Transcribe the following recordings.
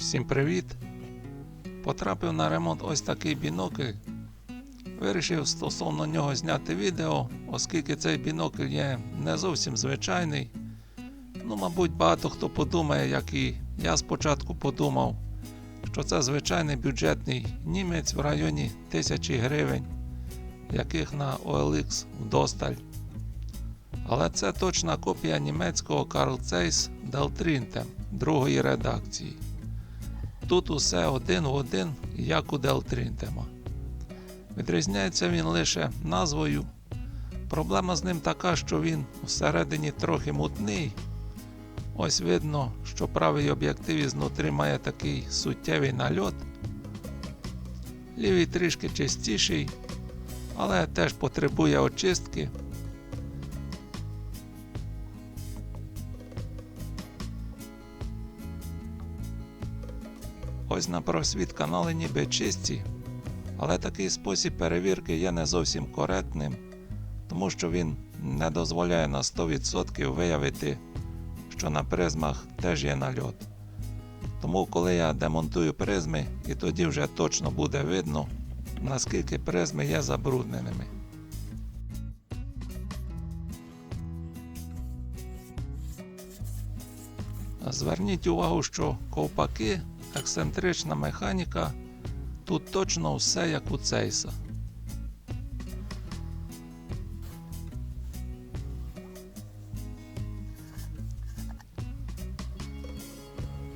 Всім привіт! Потрапив на ремонт ось такий бінокль. Вирішив стосовно нього зняти відео, оскільки цей бінокль є не зовсім звичайний. Ну, мабуть, багато хто подумає, як і я спочатку подумав, що це звичайний бюджетний німець в районі 1000 гривень, яких на OLX вдосталь. Але це точна копія німецького Carl Zeiss Deltrinte другої редакції. Тут усе один в один, як у Делтрінтема. Відрізняється він лише назвою. Проблема з ним така, що він всередині трохи мутний. Ось видно, що правий об'єктив ізнутрі має такий суттєвий нальот. Лівий трішки чистіший, але теж потребує очистки. Ось на просвіт канали ніби чисті, але такий спосіб перевірки є не зовсім коректним, тому що він не дозволяє на 100% виявити, що на призмах теж є нальот. Тому, коли я демонтую призми, і тоді вже точно буде видно, наскільки призми є забрудненими. Зверніть увагу, що ковпаки, ексцентрична механіка, тут точно все як у цейса.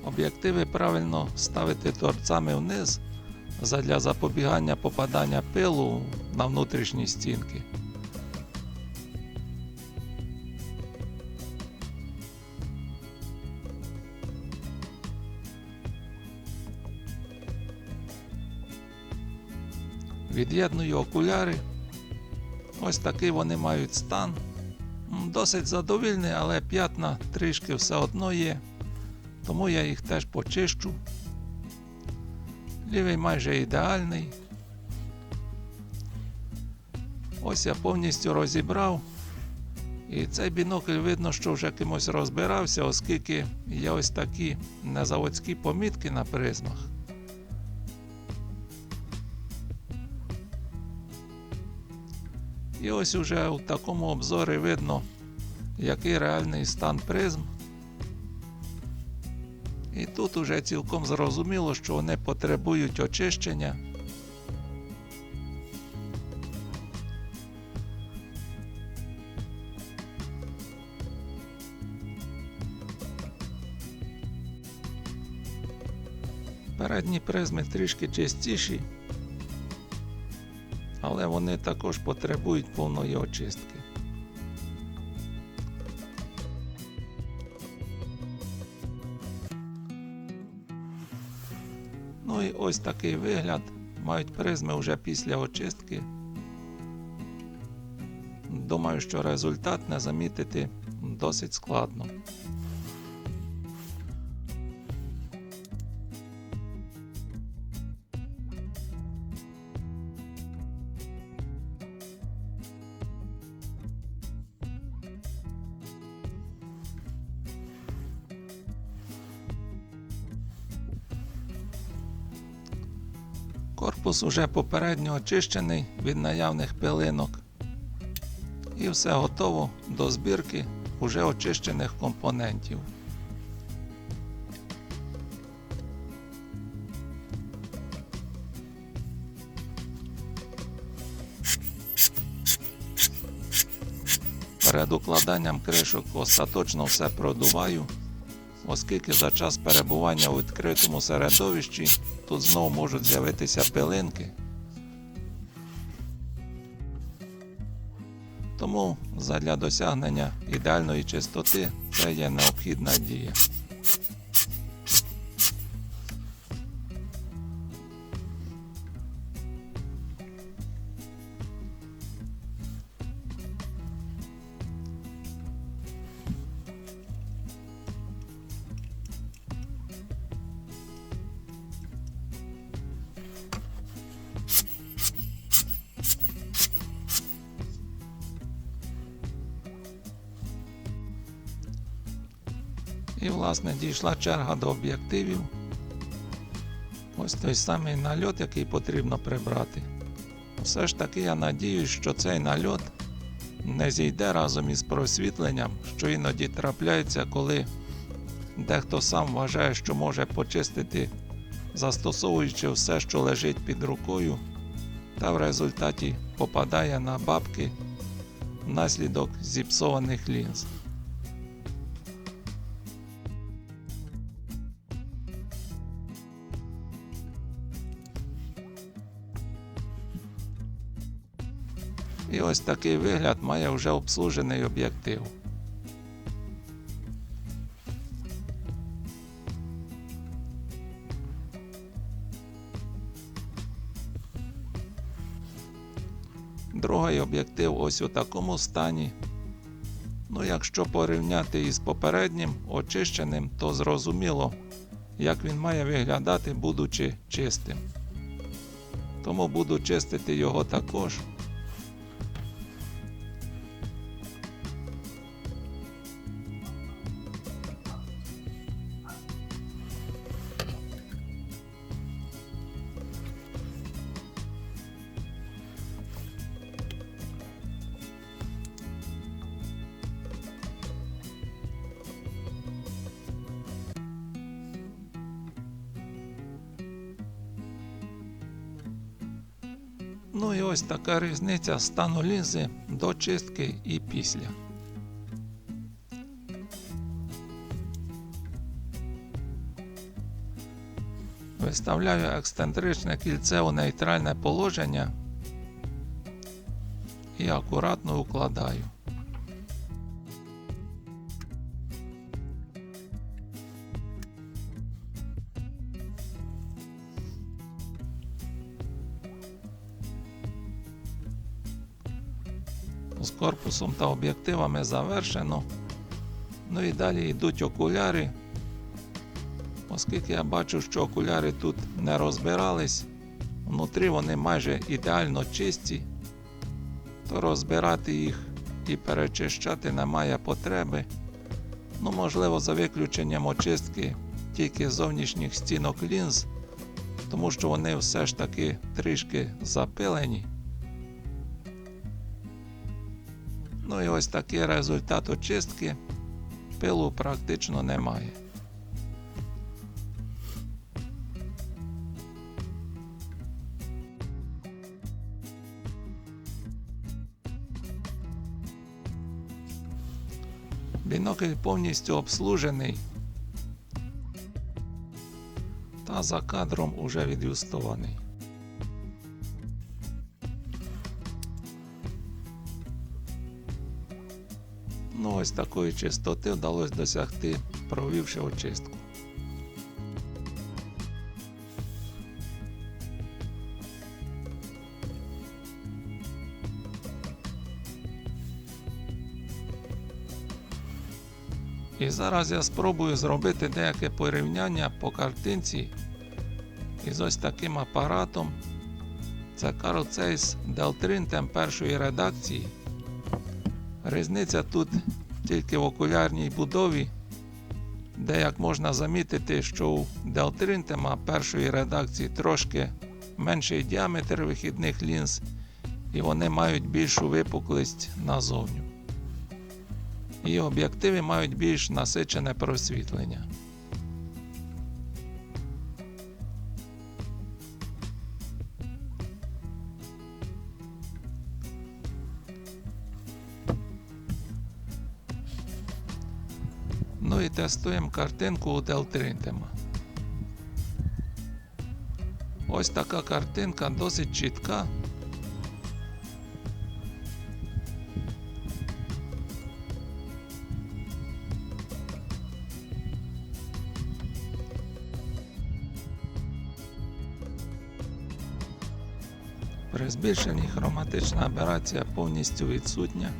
Об'єктиви правильно ставити торцами вниз задля запобігання попадання пилу на внутрішні стінки. Від'єдную окуляри. Ось такий вони мають стан. Досить задовільний, але п'ятна трішки все одно є. Тому я їх теж почищу. Лівий майже ідеальний. Ось я повністю розібрав. І цей бінокль видно, що вже кимось розбирався, оскільки є ось такі незаводські помітки на призмах. І ось уже у такому обзорі видно, який реальний стан призм. І тут уже цілком зрозуміло, що вони потребують очищення. Передні призми трішки чистіші, але вони також потребують повної очистки. Ну і ось такий вигляд мають призми вже після очистки. Думаю, що результат не замітити досить складно. Корпус уже попередньо очищений від наявних пилинок. І все готово до збірки уже очищених компонентів. Перед укладанням кришок остаточно все продуваю, оскільки за час перебування у відкритому середовищі тут знову можуть з'явитися пилинки. Тому задля досягнення ідеальної чистоти це є необхідна дія. І, власне, дійшла черга до об'єктивів. Ось той самий нальот, який потрібно прибрати. Все ж таки я надіюсь, що цей нальот не зійде разом із просвітленням, що іноді трапляється, коли дехто сам вважає, що може почистити, застосовуючи все, що лежить під рукою, та в результаті попадає на бабки внаслідок зіпсованих лінз. І ось такий вигляд має вже обслужений об'єктив. Другий об'єктив ось у такому стані. Ну, якщо порівняти із попереднім очищеним, то зрозуміло, як він має виглядати, будучи чистим. Тому буду чистити його також. Ну і ось така різниця стану лінзи до чистки і після. Виставляю ексцентричне кільце у нейтральне положення і акуратно укладаю. З корпусом та об'єктивами завершено. Ну і далі йдуть окуляри. Оскільки я бачу, що окуляри тут не розбирались, внутрі вони майже ідеально чисті, то розбирати їх і перечищати немає потреби. Ну, можливо, за виключенням очистки тільки зовнішніх стінок лінз, тому що вони все ж таки трішки запилені. Ну і ось такий результат очистки. Пилу практично немає. Бінокль повністю обслужений та за кадром уже відюстований. Ну, ось такої чистоти вдалося досягти, провівши очистку. І зараз я спробую зробити деяке порівняння по картинці із ось таким апаратом. Це Carl Zeiss Deltrin першої редакції. Різниця тут тільки в окулярній будові, де як можна замітити, що у Делтринтема першої редакції трошки менший діаметр вихідних лінз, і вони мають більшу випуклість назовню. І об'єктиви мають більш насичене просвітлення. І тестуємо картинку у Deltrintema. Ось така картинка досить чітка. При збільшенні хроматична аберація повністю відсутня.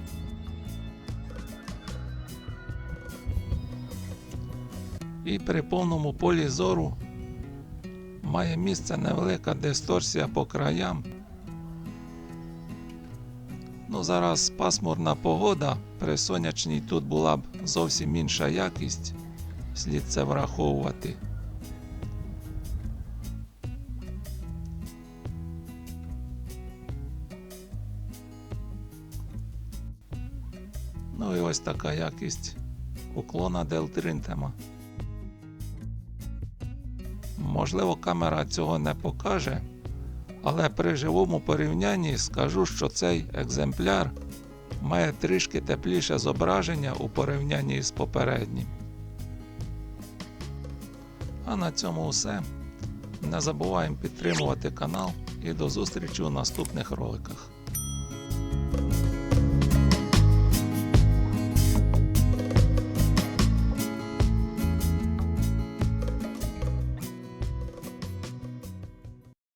і при повному полі зору має місце невелика дисторсія по краям. Ну, зараз пасмурна погода при сонячній тут була б зовсім інша якість, слід це враховувати. Ну і ось така якість уклона Делтринтема. Можливо, камера цього не покаже, але при живому порівнянні скажу, що цей екземпляр має трішки тепліше зображення у порівнянні з попереднім. А на цьому все. Не забуваємо підтримувати канал і до зустрічі у наступних роликах.